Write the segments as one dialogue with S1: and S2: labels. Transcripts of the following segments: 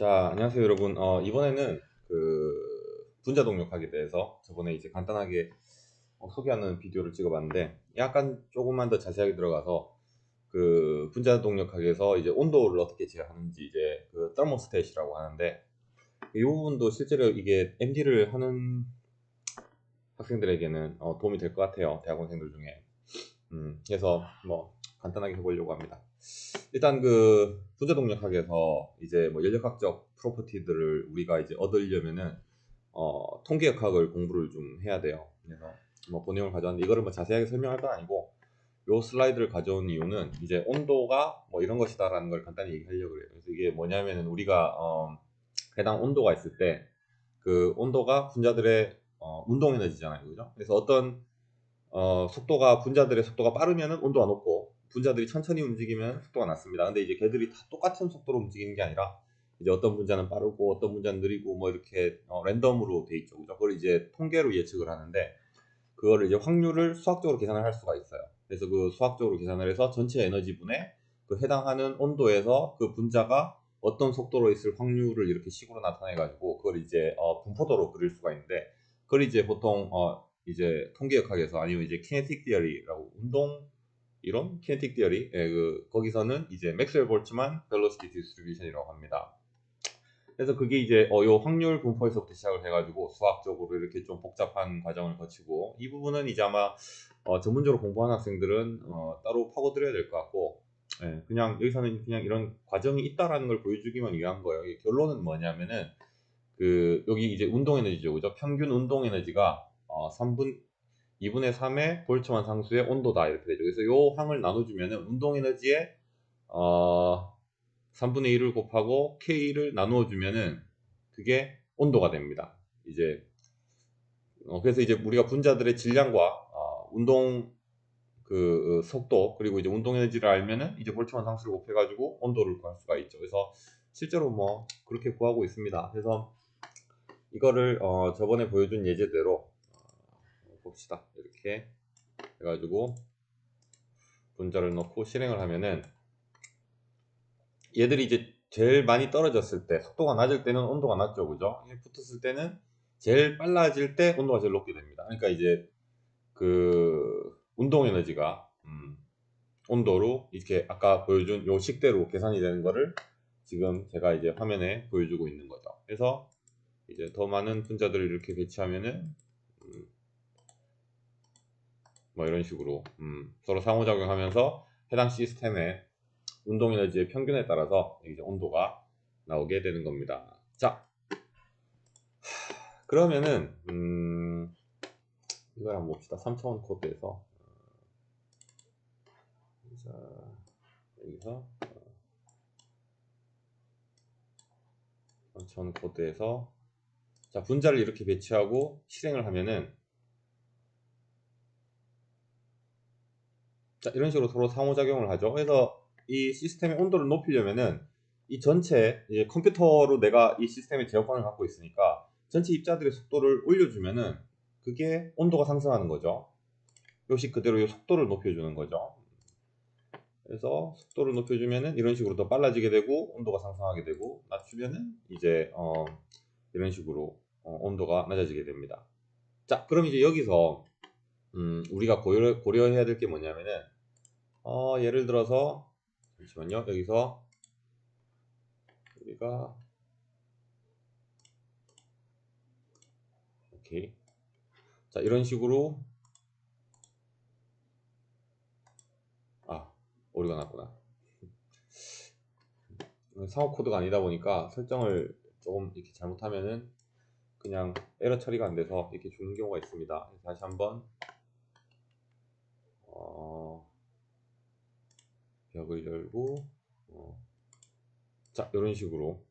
S1: 자, 안녕하세요, 여러분. 어, 이번에는 그 분자 동력학에 대해서 저번에 이제 간단하게 어, 소개하는 비디오를 찍어봤는데 약간 조금만 더 자세하게 들어가서 그 분자 동력학에서 이제 온도를 어떻게 제어하는지 이제 그 테르모스탯이라고 하는데 이 부분도 실제로 이게 MD를 하는 학생들에게는 어, 도움이 될 것 같아요. 대학원생들 중에. 음, 그래서 뭐 간단하게 해보려고 합니다. 일단 그 분자 동력학에서 이제 뭐 연력학적 프로퍼티들을 우리가 이제 얻으려면은 어, 통계역학을 공부를 좀 해야 돼요. 그래서 뭐 본내용을 가져왔는데 이거를 뭐 자세하게 설명할 건 아니고 요 슬라이드를 가져온 이유는 이제 온도가 뭐 이런 것이다라는 걸 간단히 얘기하려고 그래요. 그래서 이게 뭐냐면은 우리가 어, 해당 온도가 있을 때 그 온도가 분자들의 어, 운동 에너지잖아요, 그죠? 그래서 어떤 어, 속도가 분자들의 속도가 빠르면은 온도가 높고 분자들이 천천히 움직이면 속도가 낮습니다. 근데 이제 걔들이 다 똑같은 속도로 움직이는 게 아니라 이제 어떤 분자는 빠르고 어떤 분자는 느리고 뭐 이렇게 어, 랜덤으로 돼 있죠. 그죠? 그걸 이제 통계로 예측을 하는데 그거를 이제 확률을 수학적으로 계산을 할 수가 있어요. 그래서 그 수학적으로 계산을 해서 전체 에너지분에 그 해당하는 온도에서 그 분자가 어떤 속도로 있을 확률을 이렇게 식으로 나타내 가지고 그걸 이제 어, 분포도로 그릴 수가 있는데 그걸 이제 보통 어, 이제 통계역학에서 아니면 이제 키네틱 디어리라고 운동 이론 키네틱 디어리 예, 그 거기서는 이제 맥스웰 볼츠만 벨로시티 디스트리뷰션이라고 합니다. 그래서 그게 이제 어, 요 확률 분포에서부터 시작을 해가지고 수학적으로 이렇게 좀 복잡한 과정을 거치고 이 부분은 이제 아마 어, 전문적으로 공부하는 학생들은 어, 따로 파고들어야 될 것 같고 예, 그냥 여기서는 그냥 이런 과정이 있다라는 걸 보여주기만 위한 거예요. 이게 결론은 뭐냐면은 그 여기 이제 운동 에너지죠, 그죠? 평균 운동 에너지가 어, 3분 2분의 3의 볼츠만 상수의 온도다 이렇게 되죠. 그래서 요 항을 나눠주면은 운동 에너지의 어, 3분의 1을 곱하고 K를 나누어 주면은 그게 온도가 됩니다. 이제 어, 그래서 이제 우리가 분자들의 질량과 어, 운동 그 속도 그리고 이제 운동 에너지를 알면은 이제 볼츠만 상수를 곱해 가지고 온도를 구할 수가 있죠. 그래서 실제로 뭐 그렇게 구하고 있습니다. 그래서 이거를 어, 저번에 보여준 예제대로 어, 봅시다. 이렇게 해가지고 분자를 넣고 실행을 하면은 얘들이 이제 제일 많이 떨어졌을 때 속도가 낮을 때는 온도가 낮죠 그죠? 붙었을 때는 제일 빨라질 때 온도가 제일 높게 됩니다. 그러니까 이제 그 운동 에너지가 음, 온도로 이렇게 아까 보여준 요 식대로 계산이 되는 거를 지금 제가 이제 화면에 보여주고 있는 거죠. 그래서 이제 더 많은 분자들을 이렇게 배치하면은 음, 뭐 이런 식으로 음, 서로 상호작용하면서 해당 시스템의 운동 에너지의 평균에 따라서 이제 온도가 나오게 되는 겁니다. 자, 그러면은 음, 이걸 한번 봅시다. 3차원 코드에서 자, 여기서 3차원 코드에서 자 분자를 이렇게 배치하고 실행을 하면은 자 이런 식으로 서로 상호작용을 하죠. 그래서 이 시스템의 온도를 높이려면은 이 전체 이제 컴퓨터로 내가 이 시스템의 제어권을 갖고 있으니까 전체 입자들의 속도를 올려주면은 그게 온도가 상승하는 거죠. 역시 그대로 이 속도를 높여주는 거죠. 그래서 속도를 높여주면은 이런 식으로 더 빨라지게 되고 온도가 상승하게 되고 낮추면은 이제 어 이런 식으로 어 온도가 낮아지게 됩니다. 자, 그럼 이제 여기서 음 우리가 고려, 고려해야 될 게 뭐냐면은 어 예를 들어서 잠시만요. 여기서 우리가 오케이. 자, 이런 식으로 아, 오류가 났구나. 상호 코드가 아니다 보니까 설정을 조금 이렇게 잘못하면은 그냥 에러 처리가 안 돼서 이렇게 죽는 경우가 있습니다. 다시 한번 어... 벽을 열고 어. 자 이런 식으로.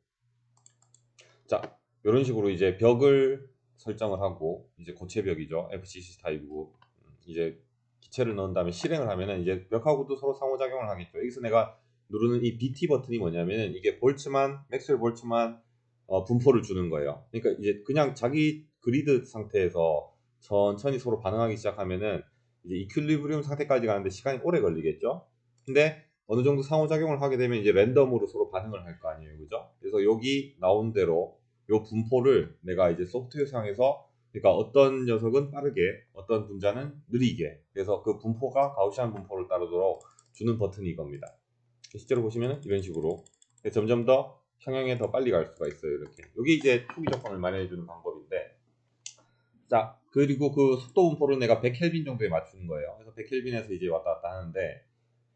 S1: 자 이런 식으로 이제 벽을 설정을 하고 이제 고체벽이죠. FCC 타입이고. 음, 이제 기체를 넣은 다음에 실행을 하면은 이제 벽하고도 서로 상호작용을 하겠죠. 여기서 내가 누르는 이 BT 버튼이 뭐냐면은 이게 볼츠만 맥스웰 볼츠만 어, 분포를 주는 거예요. 그러니까 이제 그냥 자기 그리드 상태에서 천천히 서로 반응하기 시작하면은 이제 이퀄리브리움 상태까지 가는데 시간이 오래 걸리겠죠 근데 어느 정도 상호작용을 하게 되면 이제 랜덤으로 서로 반응을 할 거 아니에요. 그죠? 그래서 여기 나온 대로 요 분포를 내가 이제 소프트웨어상에서 그러니까 어떤 녀석은 빠르게 어떤 분자는 느리게 그래서 그 분포가 가우시안 분포를 따르도록 주는 버튼이 이겁니다. 실제로 보시면 이런 식으로 점점 더 평형에 더 빨리 갈 수가 있어요. 이렇게 여기 이제 초기 조건을 마련해주는 방법인데 자 그리고 그 속도 분포를 내가 100켈빈 정도에 맞추는 거예요. 그래서 100켈빈에서 이제 왔다 갔다 하는데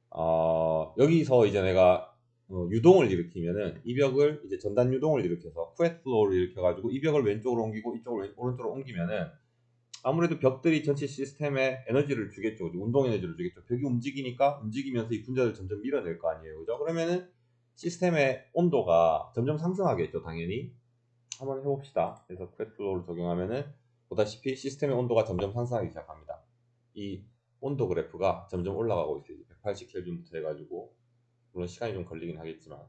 S1: 어, 여기서 이제 내가 어, 유동을 일으키면은 이 벽을 이제 전단 유동을 일으켜서 쿠엣 플로우를 일으켜가지고 이 벽을 왼쪽으로 옮기고 이쪽을 왼, 오른쪽으로 옮기면은 아무래도 벽들이 전체 시스템에 에너지를 주겠죠. 운동 에너지를 주겠죠. 벽이 움직이니까 움직이면서 이 분자를 점점 밀어낼 거 아니에요. 그죠? 그러면은 시스템의 온도가 점점 상승하겠죠. 당연히. 한번 해봅시다. 그래서 쿠엣 플로우를 적용하면은 보다시피 시스템의 온도가 점점 상승하기 시작합니다. 이 온도 그래프가 점점 올라가고 있어요. 180켈빈부터 해가지고 물론 시간이 좀 걸리긴 하겠지만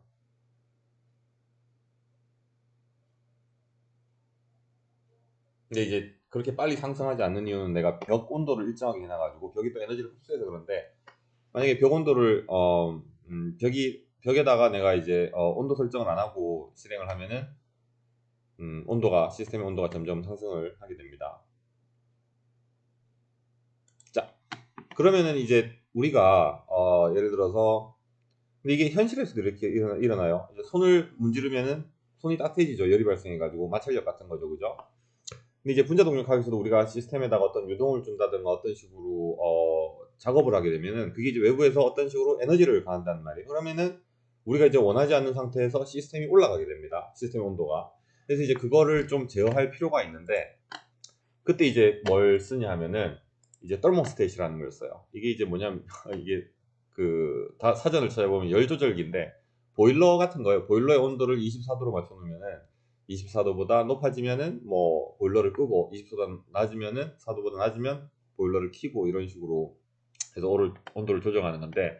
S1: 근데 이제 그렇게 빨리 상승하지 않는 이유는 내가 벽 온도를 일정하게 해놔가지고 벽이 또 에너지를 흡수해서 그런데 만약에 벽 온도를 어 음, 벽이 벽에다가 내가 이제 어, 온도 설정을 안 하고 실행을 하면은 음, 온도가 시스템의 온도가 점점 상승을 하게 됩니다. 자 그러면은 이제 우리가 어, 예를 들어서 근데 이게 현실에서도 이렇게 일어나, 요 손을 문지르면은 손이 따뜻해지죠. 열이 발생해가지고 마찰력 같은 거죠, 그죠? 근데 이제 분자 동력학에서도 우리가 시스템에다가 어떤 유동을 준다든가 어떤 식으로 어, 작업을 하게 되면은 그게 이제 외부에서 어떤 식으로 에너지를 가한다는 말이에요. 그러면은 우리가 이제 원하지 않는 상태에서 시스템이 올라가게 됩니다. 시스템 온도가. 그래서 이제 그거를 좀 제어할 필요가 있는데 그때 이제 뭘 쓰냐 하면은 이제 떨모스테이시라는 걸 써요. 이게 이제 뭐냐면 이게 그 다 사전을 찾아보면 열 조절기인데 보일러 같은 거예요. 보일러의 온도를 24도로 맞춰 놓으면은 24도보다 높아지면은 뭐 보일러를 끄고 24도 낮으면은 4도보다 낮으면 보일러를 켜고 이런 식으로 해서 온도를 조정하는 건데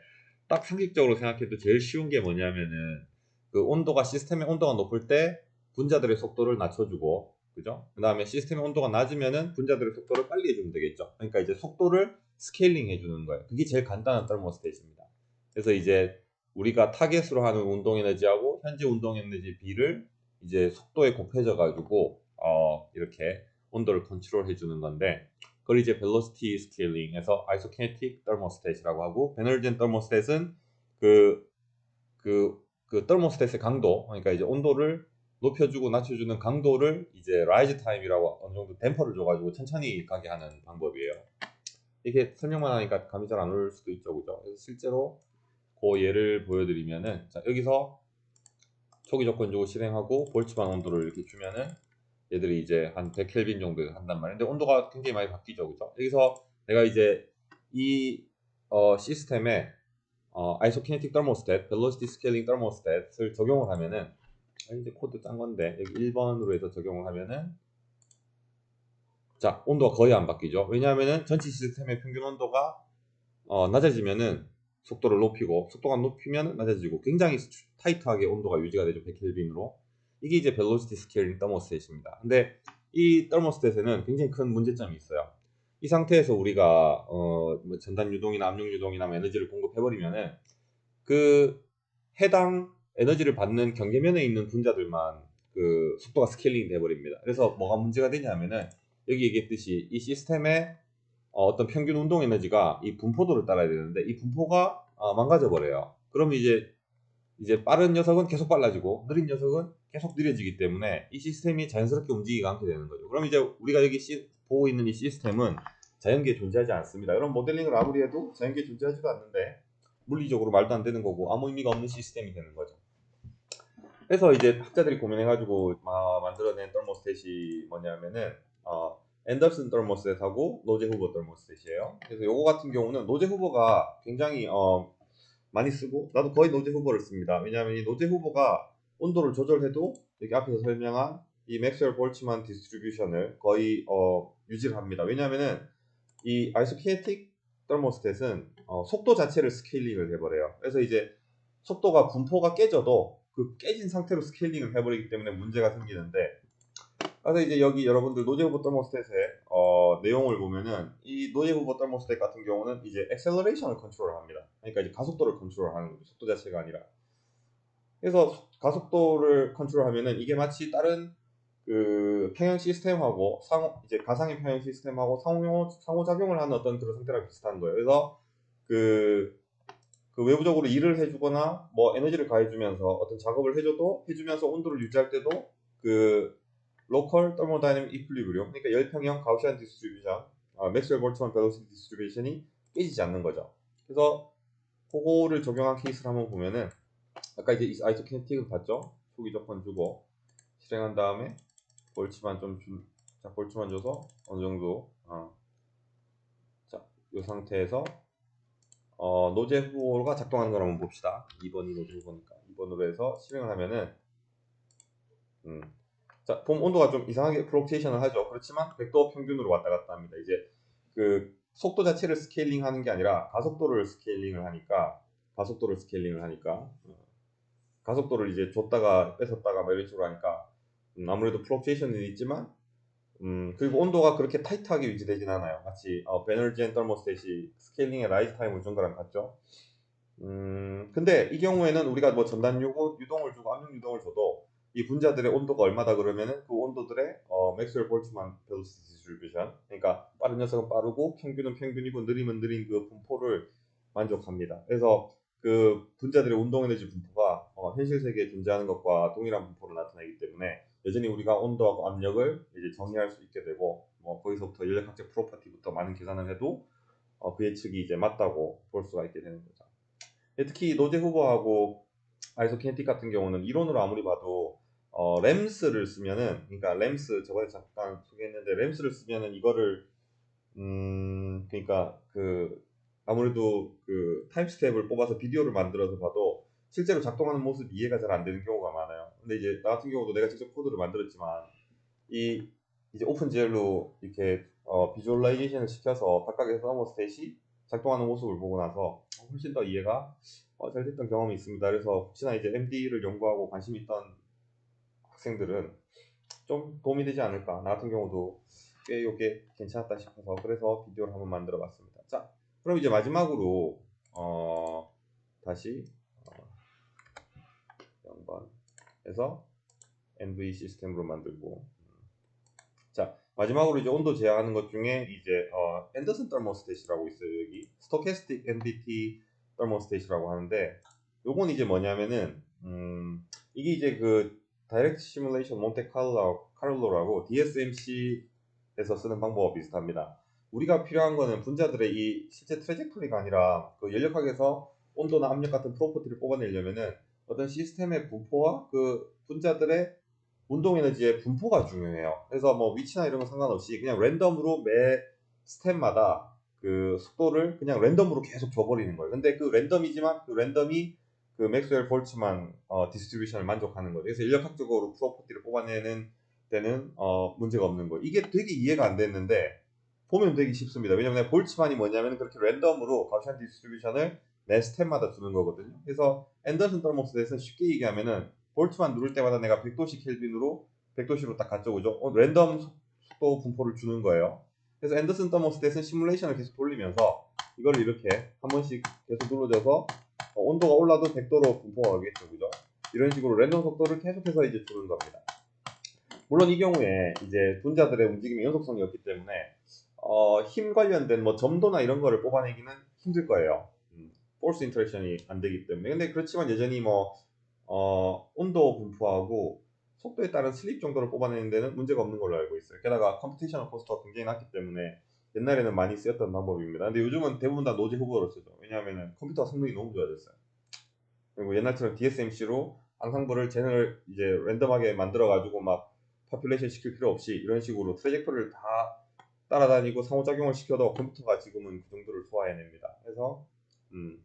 S1: 딱 상식적으로 생각해도 제일 쉬운 게 뭐냐면은 그 온도가 시스템의 온도가 높을 때 분자들의 속도를 낮춰주고 그죠? 그 다음에 시스템의 온도가 낮으면은 분자들의 속도를 빨리 해주면 되겠죠. 그러니까 이제 속도를 스케일링 해주는 거예요. 그게 제일 간단한 떨모스테이트입니다. 그래서 이제 우리가 타겟으로 하는 운동 에너지하고 현재 운동 에너지 비를 이제 속도에 곱해져 가지고 어 이렇게 온도를 컨트롤 해주는 건데 그걸 이제 velocity scaling에서 isokinetic thermostat이라고 하고 베널젠 thermostat은 그 그, 그 thermostat의 강도 그러니까 이제 온도를 높여주고 낮춰주는 강도를 이제 rise time이라고 어느 정도 댐퍼를 줘가지고 천천히 가게 하는 방법이에요. 이게 설명만 하니까 감이 잘 안 올 수도 있죠, 그죠? 그래서 실제로 그 예를 보여드리면은 자 여기서 초기 조건 주고 실행하고 볼츠만 온도를 이렇게 주면은 얘들이 이제 한 100켈빈 정도 한단 말이에요. 근데 온도가 굉장히 많이 바뀌죠, 그죠? 여기서 내가 이제 이 어, 시스템에 어, isokinetic thermostat, velocity scaling thermostat을 적용을 하면은 이제 코드 짠 건데 여기 1번으로 해서 적용을 하면은 자 온도가 거의 안 바뀌죠. 왜냐하면은 전체 시스템의 평균 온도가 어, 낮아지면은 속도를 높이고 속도가 높이면 낮아지고 굉장히 타이트하게 온도가 유지가 되죠 100켈빈으로. 이게 이제 벨로시티 스케일링 더모스탯입니다. 근데 이 더모스탯에는 굉장히 큰 문제점이 있어요. 이 상태에서 우리가 어, 뭐 전단 유동이나 압력 유동이나 뭐 에너지를 공급해버리면은 그 해당 에너지를 받는 경계면에 있는 분자들만 그 속도가 스케일링이 돼버립니다. 그래서 뭐가 문제가 되냐면은 여기 얘기했듯이 이 시스템의 어, 떤 평균 운동 에너지가 이 분포도를 따라야 되는데 이 분포가 어, 망가져 버려요. 그럼 이제 이제 빠른 녀석은 계속 빨라지고 느린 녀석은 계속 느려지기 때문에 이 시스템이 자연스럽게 움직이지 않게 되는 거죠. 그럼 이제 우리가 여기 시, 보고 있는 이 시스템은 자연계에 존재하지 않습니다. 이런 모델링을 아무리 해도 자연계에 존재하지도 않는데 물리적으로 말도 안 되는 거고 아무 의미가 없는 시스템이 되는 거죠. 그래서 이제 학자들이 고민해가지고 만들어낸 떨모스탯이 뭐냐면은 어, 앤더슨 떨모스탯하고 노제 후보 떨모스탯이에요. 그래서 요거 같은 경우는 노제 후보가 굉장히 어, 많이 쓰고 나도 거의 노제 후보를 씁니다. 왜냐하면 이 노제 후보가 온도를 조절해도 여기 앞에서 설명한 이 맥스웰 볼츠만 디스트리뷰션을 거의 어, 유지를 합니다. 왜냐하면은 이 아이소키네틱 떨모스탯은 어, 속도 자체를 스케일링을 해버려요. 그래서 이제 속도가 분포가 깨져도 그 깨진 상태로 스케일링을 해버리기 때문에 문제가 생기는데 그래서 이제 여기 여러분들 노제 후보 떨모스탯의 어, 내용을 보면은 이 노제 후보 떨모스탯 같은 경우는 이제 엑셀러레이션을 컨트롤합니다. 그러니까 이제 가속도를 컨트롤하는 거죠. 속도 자체가 아니라. 그래서 가속도를 컨트롤하면은 이게 마치 다른 그 평형 시스템하고 상호 이제 가상의 평형 시스템하고 상호 상호작용을 하는 어떤 그런 상태랑 비슷한 거예요. 그래서 그, 그 외부적으로 일을 해주거나 뭐 에너지를 가해주면서 어떤 작업을 해줘도 해주면서 온도를 유지할 때도 그 로컬 thermodynamic equilibrium 그러니까 열평형 가우시안 디스트리뷰션 아, 맥스웰 볼트만 벨로시티 디스트리뷰션이 깨지지 않는 거죠. 그래서 그거를 적용한 케이스를 한번 보면은 아까 이제 아이소키네틱을 봤죠? 초기 조건 주고 실행한 다음에 볼츠만 좀 준, 자 볼츠만 줘서 어느 정도 어. 자, 이 상태에서 어, 노제 후보가 작동하는 걸 한번 봅시다. 2번이 노제 후보니까 2번으로 해서 실행을 하면은 음. 자, 봄 온도가 좀 이상하게 플록체이션을 하죠. 그렇지만 100도 평균으로 왔다 갔다 합니다. 이제 그 속도 자체를 스케일링 하는 게 아니라 가속도를 스케일링을 하니까 가속도를 스케일링을 하니까 어, 가속도를 이제 줬다가 뺏었다가 뭐 이런 식으로 하니까 음, 아무래도 플록체이션은 있지만 음, 그리고 온도가 그렇게 타이트하게 유지되진 않아요. 마치 어, 베널젠 떨모스탯이 스케일링의 라이프 타임을 준 거랑 같죠. 음, 근데 이 경우에는 우리가 뭐 전단 요구, 유동을 주고 압력 유동을 줘도 이 분자들의 온도가 얼마다 그러면은 그 온도들의 어, 맥스웰 볼트만 벨로시티 디스트리뷰션 그러니까 빠른 녀석은 빠르고 평균은 평균이고 느리면 느린 그 분포를 만족합니다. 그래서 그 분자들의 운동 에너지 분포가 어, 현실 세계에 존재하는 것과 동일한 분포로 나타나기 때문에 여전히 우리가 온도하고 압력을 이제 정의할 수 있게 되고 뭐 거기서부터 연력학적 프로퍼티부터 많은 계산을 해도 어, 그 예측이 이제 맞다고 볼 수가 있게 되는 거죠. 특히 노제 후보하고 아이소키네틱 같은 경우는 이론으로 아무리 봐도 어, 램스를 쓰면은 그러니까 램스 저번에 잠깐 소개했는데 램스를 쓰면은 이거를 음 그러니까 그 아무래도 그 타임스텝을 뽑아서 비디오를 만들어서 봐도 실제로 작동하는 모습 이해가 잘 안 되는 경우가 많아요. 근데 이제 나 같은 경우도 내가 직접 코드를 만들었지만 이 이제 오픈GL로 이렇게 어, 비주얼라이제이션을 시켜서 각각의 서머 스탯이 작동하는 모습을 보고 나서 훨씬 더 이해가 어, 잘 됐던 경험이 있습니다. 그래서 혹시나 이제 MD를 연구하고 관심 있던 학생들은 좀 도움이 되지 않을까. 나 같은 경우도 꽤 이게 괜찮았다 싶어서 그래서 비디오를 한번 만들어 봤습니다. 자, 그럼 이제 마지막으로 어, 다시 어, 0번에서 NV 시스템으로 만들고. 자 마지막으로 이제 온도 제한하는 것 중에 이제 어, 앤더슨 떨모스탯이라고 있어요 여기. 스토캐스틱 NDT 떨모스탯이라고 하는데 요건 이제 뭐냐면은 음, 이게 이제 그 다이렉트 시뮬레이션 몬테 카를로라고 DSMC에서 쓰는 방법과 비슷합니다. 우리가 필요한 거는 분자들의 이 실제 트레젝토리가 아니라 그 연력학에서 온도나 압력 같은 프로퍼티를 뽑아내려면은 어떤 시스템의 분포와 그 분자들의 운동 에너지의 분포가 중요해요. 그래서 뭐 위치나 이런 거 상관없이 그냥 랜덤으로 매 스텝마다 그 속도를 그냥 랜덤으로 계속 줘버리는 거예요. 근데 그 랜덤이지만 그 랜덤이 그 맥스웰 볼츠만 어, 디스트리뷰션을 만족하는 거예요. 그래서 인력학적으로 프로퍼티를 뽑아내는 데는 어, 문제가 없는 거예요. 이게 되게 이해가 안 됐는데 보면 되게 쉽습니다. 왜냐면 볼츠만이 뭐냐면 그렇게 랜덤으로 가우시안 디스트리뷰션을 매 스텝마다 주는 거거든요. 그래서 앤더슨 떨모스에서 쉽게 얘기하면은 볼트만 누를 때마다 내가 100도씨 켈빈으로 100도씨로 딱 가져오죠. 어, 랜덤 속도 분포를 주는 거예요. 그래서 앤더슨 떨모스에서 시뮬레이션을 계속 돌리면서 이걸 이렇게 한 번씩 계속 눌러줘서 어, 온도가 올라도 100도로 분포가 가겠죠. 그죠? 이런 식으로 랜덤 속도를 계속해서 이제 주는 겁니다. 물론 이 경우에 이제 분자들의 움직임이 연속성이 없기 때문에 어, 힘 관련된 뭐 점도나 이런 거를 뽑아내기는 힘들 거예요. 음, 포스 인터랙션이 안 되기 때문에. 근데 그렇지만 여전히 뭐 어, 온도 분포하고 속도에 따른 슬립 정도를 뽑아내는 데는 문제가 없는 걸로 알고 있어요. 게다가 컴퓨테이셔널 코스트가 굉장히 낮기 때문에 옛날에는 많이 쓰였던 방법입니다. 근데 요즘은 대부분 다 노지 후보로 쓰죠. 왜냐하면 컴퓨터 성능이 너무 좋아졌어요. 그리고 옛날처럼 DSMC로 앙상블을 쟤네를 이제 랜덤하게 만들어 가지고 막 파퓰레이션 시킬 필요 없이 이런 식으로 트레젝토리를 다 따라다니고 상호작용을 시켜도 컴퓨터가 지금은 그 정도를 소화해냅니다. 그래서 음,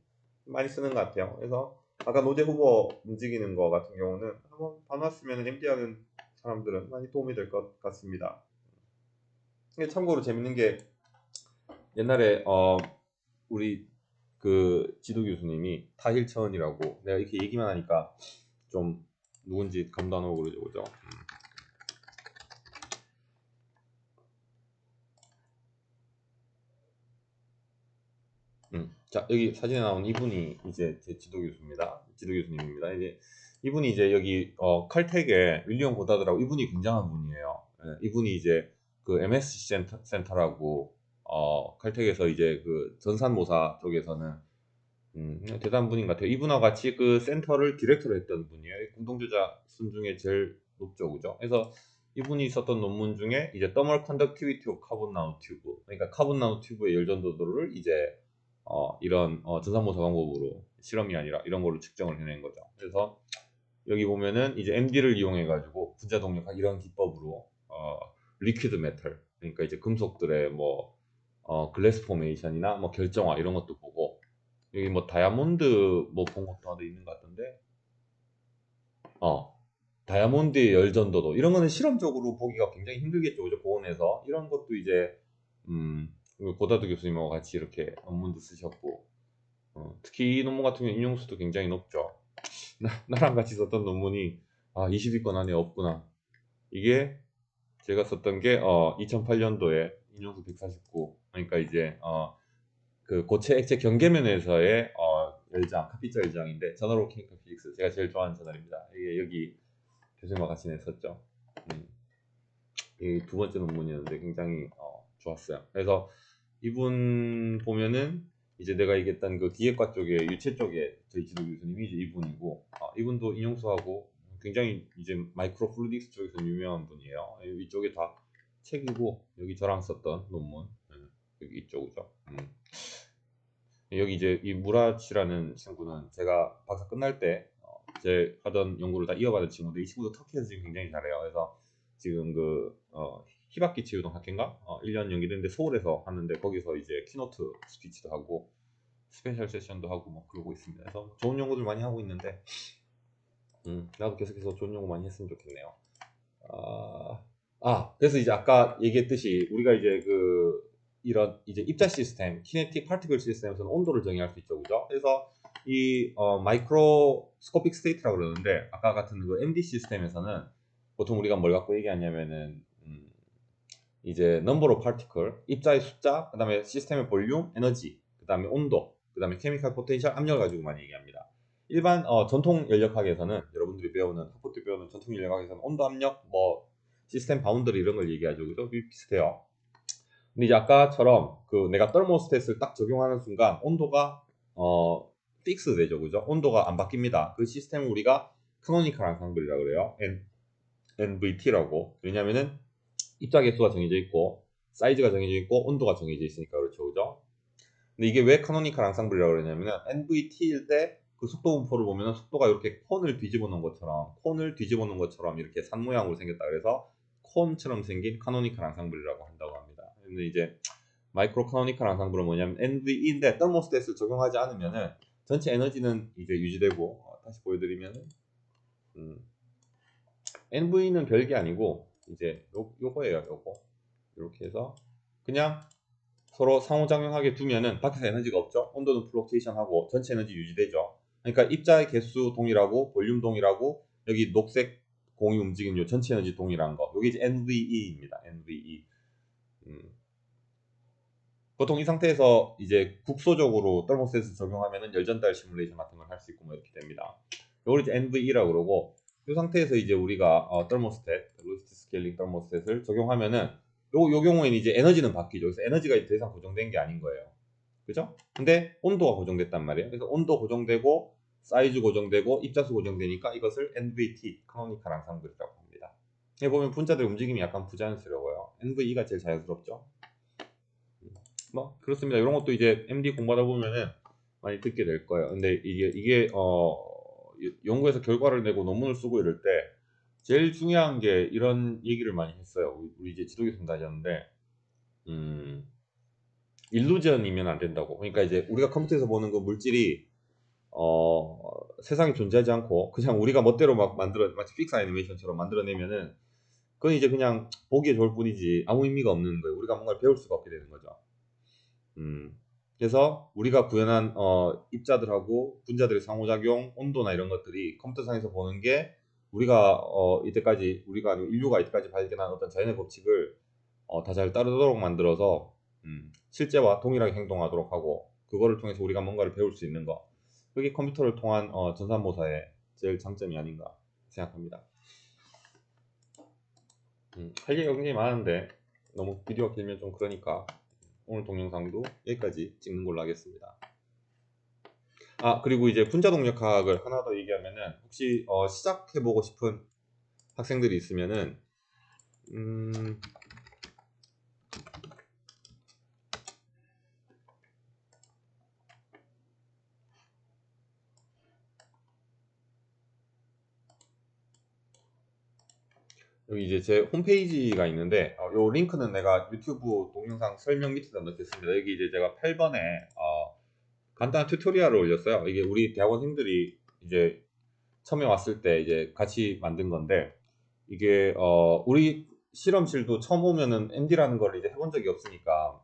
S1: 많이 쓰는 것 같아요. 그래서 아까 노제 후보 움직이는 거 같은 경우는 한번 봐놨으면 MD 하는 사람들은 많이 도움이 될 것 같습니다. 참고로 재밌는 게 옛날에 어 우리 그 지도 교수님이 타힐천이라고 내가 이렇게 얘기만 하니까 좀 누군지 감도 안 오고 그러죠 그죠 음. 자 여기 사진에 나온 이분이 이제 제 지도 교수입니다 지도 교수님입니다 이제 이분이 이제 여기 어, 칼텍의 윌리엄 고다드라고 이분이 굉장한 분이에요. 예, 이분이 이제 그 MSC 센터, 센터라고 어, 칼텍에서 이제 그 전산모사 쪽에서는 음, 대단한 분인 것 같아요. 이분과 같이 그 센터를 디렉터로 했던 분이에요. 공동주자 순 중에 제일 높죠, 그죠? 그래서 이분이 썼던 논문 중에 이제 thermal conductivity of carbon nanotube, 그러니까 카본 나노튜브의 열전 도도를 이제 어, 이런 어, 전산모사 방법으로 실험이 아니라 이런 걸로 측정을 해낸 거죠. 그래서 여기 보면은 이제 MD를 이용해 가지고 분자 동력학 이런 기법으로 어, 리퀴드 메탈 그러니까 이제 금속들의 뭐 어, 글래스 포메이션이나 뭐 결정화 이런 것도 보고 여기 뭐 다이아몬드 뭐 본 것도 하나 있는 것 같던데 어 다이아몬드의 열전도도 이런 거는 실험적으로 보기가 굉장히 힘들겠죠. 그죠? 보온에서. 이런 것도 이제 음 고다드 교수님하고 같이 이렇게 논문도 쓰셨고 어, 특히 이 논문 같은 경우 인용수도 굉장히 높죠. 나, 나랑 같이 썼던 논문이 아 20위권 안에 없구나. 이게 제가 썼던 게 어, 2008년도에 인용수 149 그러니까 이제 어, 그 고체 액체 경계면에서의 어, 열장 카피자 열장인데 저널 케미컬 피직스 제가 제일 좋아하는 저널입니다. 이게 여기 교수님과 같이 냈었죠. 음. 이두 번째 논문이었는데 굉장히 어, 좋았어요 그래서 이분 보면은 이제 내가 얘기했던 그 기획과 쪽에 유체 쪽에 저희 지도 교수님이 이제 이분이고 어, 이분도 인용수하고 굉장히 이제 마이크로 플루딕스 쪽에서 유명한 분이에요. 이쪽에 다 책이고 여기 저랑 썼던 논문 음, 여기 이쪽이죠. 음. 여기 이제 이 무라치라는 친구는 제가 박사 끝날 때 어, 제 하던 연구를 다 이어받은 친구인데 이 친구도 터키에서 지금 굉장히 잘해요. 그래서 지금 그 어, 히바키 치유동 학회인가 어, 1년 연기됐는데 서울에서 하는데 거기서 이제 키노트 스피치도 하고 스페셜 세션도 하고 뭐 그러고 있습니다. 그래서 좋은 연구들 많이 하고 있는데 음, 나도 계속해서 좋은 연구 많이 했으면 좋겠네요. 아, 아, 그래서 이제 아까 얘기했듯이 우리가 이제 그 이런 이제 입자 시스템, 키네틱 파티클 시스템에서는 온도를 정의할 수 있죠, 그죠? 그래서 이 어, 마이크로스코픽 스테이트라고 그러는데 아까 같은 그 MD 시스템에서는 보통 우리가 뭘 갖고 얘기하냐면은 음, 이제 넘버 오브 파티클, 입자의 숫자, 그 다음에 시스템의 볼륨, 에너지, 그 다음에 온도, 그 다음에 케미칼 포텐셜, 압력을 가지고 많이 얘기합니다. 일반 어, 전통 연력학에서는 여러분들이 배우는 때 배우는 전통 연력학에서는 온도 압력 뭐 시스템 바운더리 이런 걸 얘기하죠. 그죠? 비슷해요. 근데 이제 아까처럼 그 내가 떨모스탯을 딱 적용하는 순간 온도가 어 픽스 되죠. 그죠? 온도가 안 바뀝니다. 그 시스템을 우리가 카노니컬 앙상블이라 그래요. N, NVT라고. 왜냐면은 입자 개수가 정해져 있고 사이즈가 정해져 있고 온도가 정해져 있으니까 그렇죠. 그죠? 근데 이게 왜 카노니컬 앙상블이라고 그러냐면은 NVT일 때 그 속도 분포를 보면 속도가 이렇게 콘을 뒤집어 놓은 것처럼 콘을 뒤집어 놓은 것처럼 이렇게 산 모양으로 생겼다. 그래서 콘처럼 생긴 카노니컬 앙상블이라고 한다고 합니다. 근데 이제 마이크로 카노니컬 앙상블은 뭐냐면 NVE인데 떨모스탯을 적용하지 않으면은 전체 에너지는 이제 유지되고 어, 다시 보여드리면은 음, NV는 별게 아니고 이제 요, 요거예요 요거 이렇게 해서 그냥 서로 상호작용하게 두면은 밖에서 에너지가 없죠 온도는 플럭테이션 하고 전체 에너지 유지되죠 그러니까 입자의 개수 동일하고 볼륨 동일하고 여기 녹색 공이 움직이는 요 전체 에너지 동일한 거. 여기 이제 NVE입니다. NVE. 음. 보통 이 상태에서 이제 국소적으로 떨모스에서 적용하면은 열전달 시뮬레이션 같은 걸 할 수 있고 뭐 이렇게 됩니다. 이걸 이제 NVE라고 그러고 이 상태에서 이제 우리가 어, 떨모스탯, 로스트 스케일링 떨모스탯을 적용하면은 요, 요 경우에는 이제 에너지는 바뀌죠. 그래서 에너지가 더 이상 고정된 게 아닌 거예요. 그죠? 근데 온도가 고정됐단 말이에요. 그래서 온도 고정되고 사이즈 고정되고 입자수 고정되니까 이것을 NVT, 카노니컬 앙상블이라고 합니다. 여기 보면 분자들 움직임이 약간 부자연스러워요. NVE가 제일 자연스럽죠. 뭐 그렇습니다. 이런 것도 이제 MD 공부하다 보면은 많이 듣게 될 거예요. 근데 이게 이게 어 연구에서 결과를 내고 논문을 쓰고 이럴 때 제일 중요한 게 이런 얘기를 많이 했어요. 우리 이제 지도교수님 다녔는데 음 일루전이면 안 된다고. 그러니까 이제 우리가 컴퓨터에서 보는 그 물질이 어, 세상에 존재하지 않고 그냥 우리가 멋대로 막 만들어 마치 픽스 애니메이션처럼 만들어내면은 그건 이제 그냥 보기에 좋을 뿐이지 아무 의미가 없는 거예요. 우리가 뭔가를 배울 수가 없게 되는 거죠. 음. 그래서 우리가 구현한 어, 입자들하고 분자들의 상호작용, 온도나 이런 것들이 컴퓨터상에서 보는 게 우리가 어, 이때까지 우리가 아니고 인류가 이때까지 발견한 어떤 자연의 법칙을 어, 다 잘 따르도록 만들어서 음, 실제와 동일하게 행동하도록 하고 그거를 통해서 우리가 뭔가를 배울 수 있는 거 그게 컴퓨터를 통한 어, 전산모사의 제일 장점이 아닌가 생각합니다. 음, 할 얘기가 굉장히 많은데 너무 비디오가 길면 좀 그러니까 오늘 동영상도 여기까지 찍는 걸로 하겠습니다. 아 그리고 이제 분자 동력학을 하나 더 얘기하면은 혹시 어, 시작해보고 싶은 학생들이 있으면은 음, 여기 이제 제 홈페이지가 있는데 어, 요 링크는 내가 유튜브 동영상 설명 밑에다 넣겠습니다. 여기 이제 제가 8번에 어, 간단한 튜토리얼을 올렸어요. 이게 우리 대학원생들이 이제 처음에 왔을 때 이제 같이 만든 건데 이게 어, 우리 실험실도 처음 오면은 MD라는 걸 이제 해본 적이 없으니까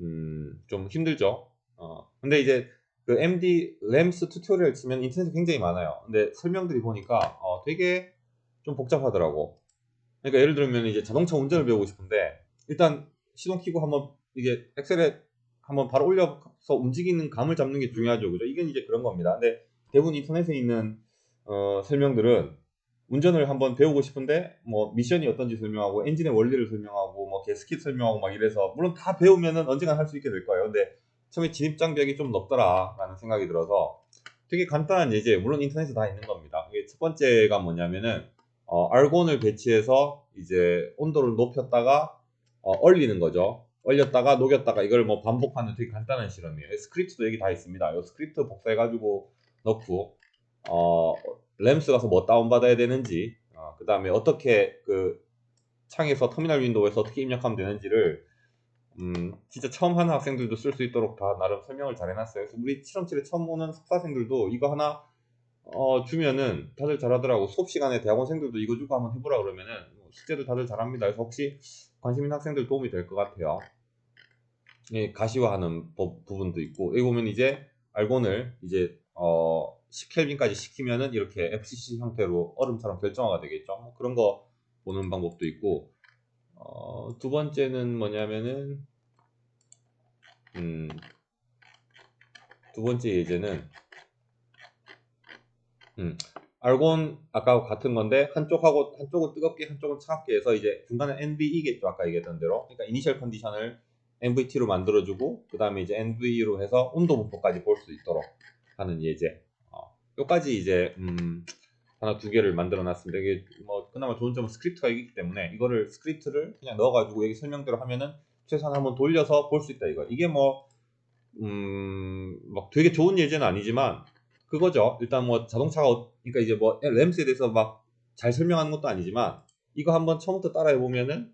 S1: 음, 좀 힘들죠. 어, 근데 이제 그 MD 램스 튜토리얼 치면 인터넷에 굉장히 많아요. 근데 설명들이 보니까 어, 되게 좀 복잡하더라고. 그러니까 예를 들면 이제 자동차 운전을 배우고 싶은데 일단 시동 켜고 한번 이게 엑셀에 한번 바로 올려서 움직이는 감을 잡는 게 중요하죠. 그죠? 이건 이제 그런 겁니다. 근데 대부분 인터넷에 있는 어, 설명들은 운전을 한번 배우고 싶은데 뭐 미션이 어떤지 설명하고 엔진의 원리를 설명하고 뭐 게스킷 설명하고 막 이래서 물론 다 배우면은 언젠간 할 수 있게 될 거예요. 근데 처음에 진입 장벽이 좀 높더라라는 생각이 들어서 되게 간단한 예제 물론 인터넷에 다 있는 겁니다. 이게 첫 번째가 뭐냐면은 어, 알곤을 배치해서 이제 온도를 높였다가 어, 얼리는 거죠. 얼렸다가 녹였다가 이걸 뭐 반복하는 되게 간단한 실험이에요. 스크립트도 여기 다 있습니다. 이 스크립트 복사해가지고 넣고 어, 램스 가서 뭐 다운받아야 되는지 어, 그 다음에 어떻게 그 창에서 터미널 윈도우에서 어떻게 입력하면 되는지를 음, 진짜 처음 하는 학생들도 쓸 수 있도록 다 나름 설명을 잘 해놨어요. 그래서 우리 실험실에 처음 오는 석사생들도 이거 하나 어, 주면은 다들 잘하더라고. 수업 시간에 대학원생들도 이거 주고 한번 해보라 그러면은 뭐 숙제도 다들 잘합니다. 그래서 혹시 관심 있는 학생들 도움이 될 것 같아요. 예, 가시화하는 법, 부분도 있고 여기 보면 이제 알곤을 이제 어, 10켈빈까지 시키면은 이렇게 FCC 형태로 얼음처럼 결정화가 되겠죠. 뭐 그런 거 보는 방법도 있고 어, 두 번째는 뭐냐면은 음, 두 번째 예제는 음, 알곤 아까 같은 건데 한쪽하고 한쪽은 뜨겁게 한쪽은 차갑게 해서 이제 중간에 NV이겠죠. 아까 얘기했던 대로. 그러니까 이니셜 컨디션을 NVT로 만들어주고 그 다음에 이제 NV로 해서 온도 분포까지 볼 수 있도록 하는 예제. 어, 여기까지 이제 음, 하나 두 개를 만들어 놨습니다. 이게 뭐 그나마 좋은 점은 스크립트가 있기 때문에 이거를 스크립트를 그냥 넣어가지고 여기 설명대로 하면은 최소한 한번 돌려서 볼 수 있다 이거. 이게 뭐 음, 막 되게 좋은 예제는 아니지만 그거죠. 일단 뭐 자동차가 어- 그러니까 이제 뭐 램스에 대해서 막 잘 설명하는 것도 아니지만 이거 한번 처음부터 따라해 보면은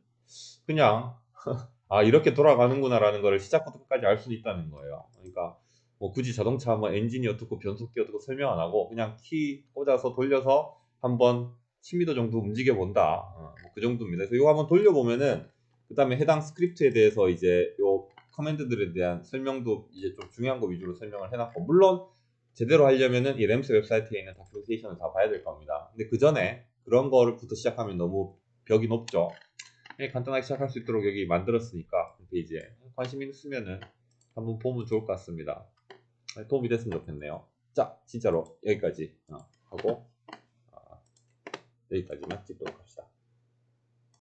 S1: 그냥 아 이렇게 돌아가는구나라는 거를 시작부터 끝까지 알수 있다는 거예요. 그러니까 뭐 굳이 자동차 뭐 엔진이 어떻고 변속기 어떻고 설명 안 하고 그냥 키 꽂아서 돌려서 한번 10m 정도 움직여 본다. 어, 뭐그 정도입니다. 그래서 이거 한번 돌려 보면은 그 다음에 해당 스크립트에 대해서 이제 요 커맨드들에 대한 설명도 이제 좀 중요한 거 위주로 설명을 해놨고 물론 제대로 하려면은 이 램스 웹사이트에 있는 다큐멘테이션을 다 봐야 될 겁니다. 근데 그 전에 그런 거를부터 시작하면 너무 벽이 높죠. 예, 간단하게 시작할 수 있도록 여기 만들었으니까 홈페이지에 관심 있으면은 한번 보면 좋을 것 같습니다. 예, 도움이 됐으면 좋겠네요. 자, 진짜로 여기까지 어, 하고 어, 여기까지만 찍도록 합시다.